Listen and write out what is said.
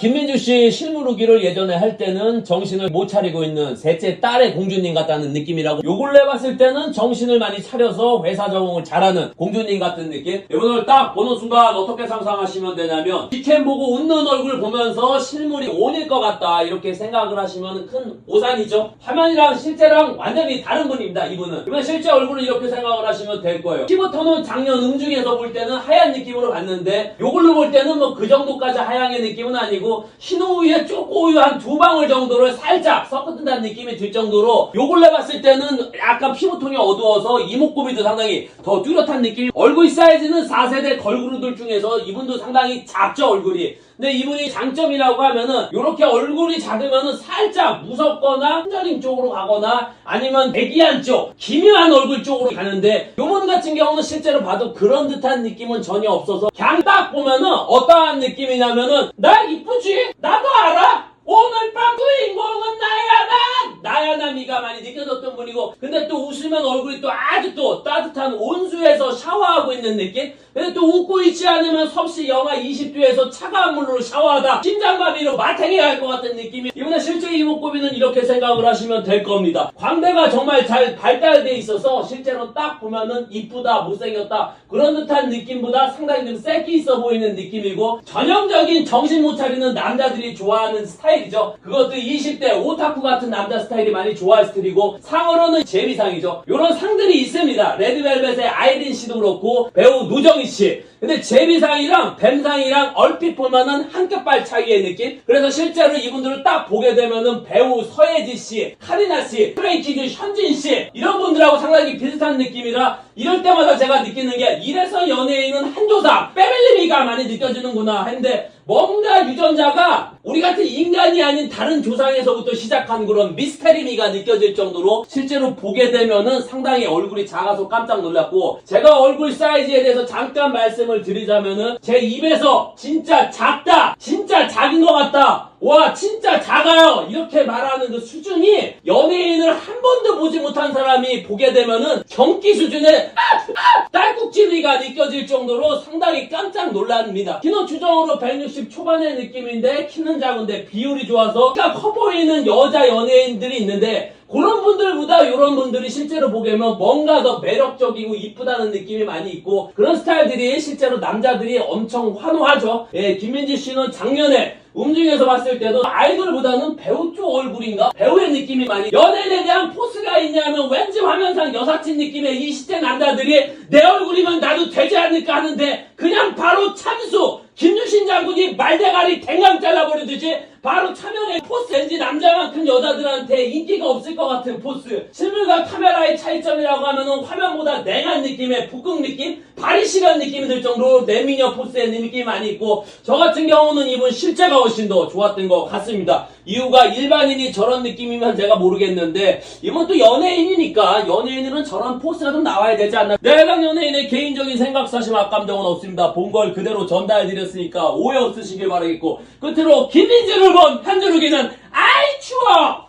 김민주 씨 실무루기를 예전에 할 때는 정신을 못 차리고 있는 셋째 딸의 공주님 같다는 느낌이라고 요 근래 봤을 때는 정신을 많이 차려서 회사 적응을 잘하는 공주님 같은 느낌? 이분을 딱 보는 순간 어떻게 상상하시면 되냐면 직캠 보고 웃는 얼굴 보면서 실물이 온일 것 같다 이렇게 생각을 하시면 큰 오산이죠? 화면이랑 실제랑 완전히 다른 분입니다 이분은. 이번 실제 얼굴을 이렇게 생각을 하시면 될 거예요. 피부톤은 작년 음중에서 볼 때는 하얀 느낌으로 봤는데 요걸로 볼 때는 뭐 그 정도까지 하얀의 느낌은 아니고 흰 우유에 쪼꼬우유 한 두 방울 정도를 살짝 섞어든다는 느낌이 들 정도로 요걸로 봤을 때는 약간 피부톤이 어두워서 이목구비도 상당히 더 뚜렷한 느낌 얼굴 사이즈는 4세대 걸그룹들 중에서 이분도 상당히 작죠 얼굴이 근데 이분이 장점이라고 하면은 이렇게 얼굴이 작으면은 살짝 무섭거나 흔저림 쪽으로 가거나 아니면 대기한 쪽 기묘한 얼굴 쪽으로 가는데 요분 같은 경우는 실제로 봐도 그런 듯한 느낌은 전혀 없어서 그냥 딱 보면은 어떠한 느낌이냐면은 나 이쁘지? 나도 알아? 오늘 밤 주인공은 나야나 나야나 미가 많이 느껴졌던 분이고 근데 또 웃으면 얼굴이 또 아주 또 따뜻한 온수에서 샤워하고 있는 느낌 근데 또 웃고 있지 않으면 섭씨 영하 20도에서 차가운 물로 샤워하다 심장마비로 마탱이 갈 것 같은 느낌이 이번에 실제 이목구비는 이렇게 생각을 하시면 될 겁니다. 광대가 정말 잘 발달돼 있어서 실제로 딱 보면은 이쁘다 못생겼다 그런 듯한 느낌보다 상당히 좀 세기 있어 보이는 느낌이고 전형적인 정신 못 차리는 남자들이 좋아하는 스타일이죠. 그것도 20대 오타쿠 같은 남자 스타일이 많이 좋아할 스타일이고 상으로는 제비상이죠. 이런 상들이 있습니다. 레드벨벳의 아이린 씨도 그렇고 배우 노정 희씨 근데 제비상이랑 뱀상이랑 얼핏 보면은 한 끗발 차이의 느낌? 그래서 실제로 이분들을 딱 보게 되면은 배우 서예지 씨, 카리나 씨, 프레이키즈 현진 씨 이런 분들하고 상당히 비슷한 느낌이라 이럴 때마다 제가 느끼는 게 이래서 연예인은 한조상, 패밀리미가 많이 느껴지는구나 했는데 뭔가 유전자가 우리 같은 인간이 아닌 다른 조상에서부터 시작한 그런 미스테리미가 느껴질 정도로 실제로 보게 되면은 상당히 얼굴이 작아서 깜짝 놀랐고 제가 얼굴 사이즈에 대해서 잠깐 말씀을 드리자면은 제 입에서 진짜 작다 진짜 작은 것 같다 와 진짜 작아요 이렇게 말하는 그 수준이 연예인을 한 번도 보지 못한 사람이 보게 되면은 경기 수준의 딸꾹질 이가 느껴질 정도로 상당히 깜짝 놀랍니다 키는 추정으로 160 초반의 느낌인데 키는 작은데 비율이 좋아서 키가 커 보이는 여자 연예인들이 있는데 그런 분들보다 이런 분들이 실제로 보게 되면 뭔가 더 매력적이고 이쁘다는 느낌이 많이 있고 그런 스타일들이 실제로 남자들이 엄청 환호하죠. 예, 김민지 씨는 작년에 음중에서 봤을 때도 아이돌보다는 배우 쪽 얼굴인가? 배우의 느낌이 많이 연예인에 대한 포스가 있냐면 왠지 화면상 여사친 느낌의 20대 남자들이 내 얼굴이면 나도 되지 않을까 하는데 그냥 바로 참수 김유신 장군이 말대가리 댕강 잘라버리듯이 바로 차명의 포스 왠지 남자만큼 여자들한테 인기가 없을 것 같은 포스. 실물과 카메라의 차이점이라고 하면은 화면보다 냉한 느낌의 북극 느낌? 파리시간 느낌이 들 정도로 내미녀 포스의 느낌이 많이 있고 저 같은 경우는 이분 실제가 훨씬 더 좋았던 것 같습니다 이유가 일반인이 저런 느낌이면 제가 모르겠는데 이분 또 연예인이니까 연예인은 저런 포스가 좀 나와야 되지 않나. 내각 연예인의 개인적인 생각 사실 악감정은 없습니다. 본 걸 그대로 전달드렸으니까 오해 없으시길 바라겠고 끝으로 김민지를 본 한주루기는 아이 추워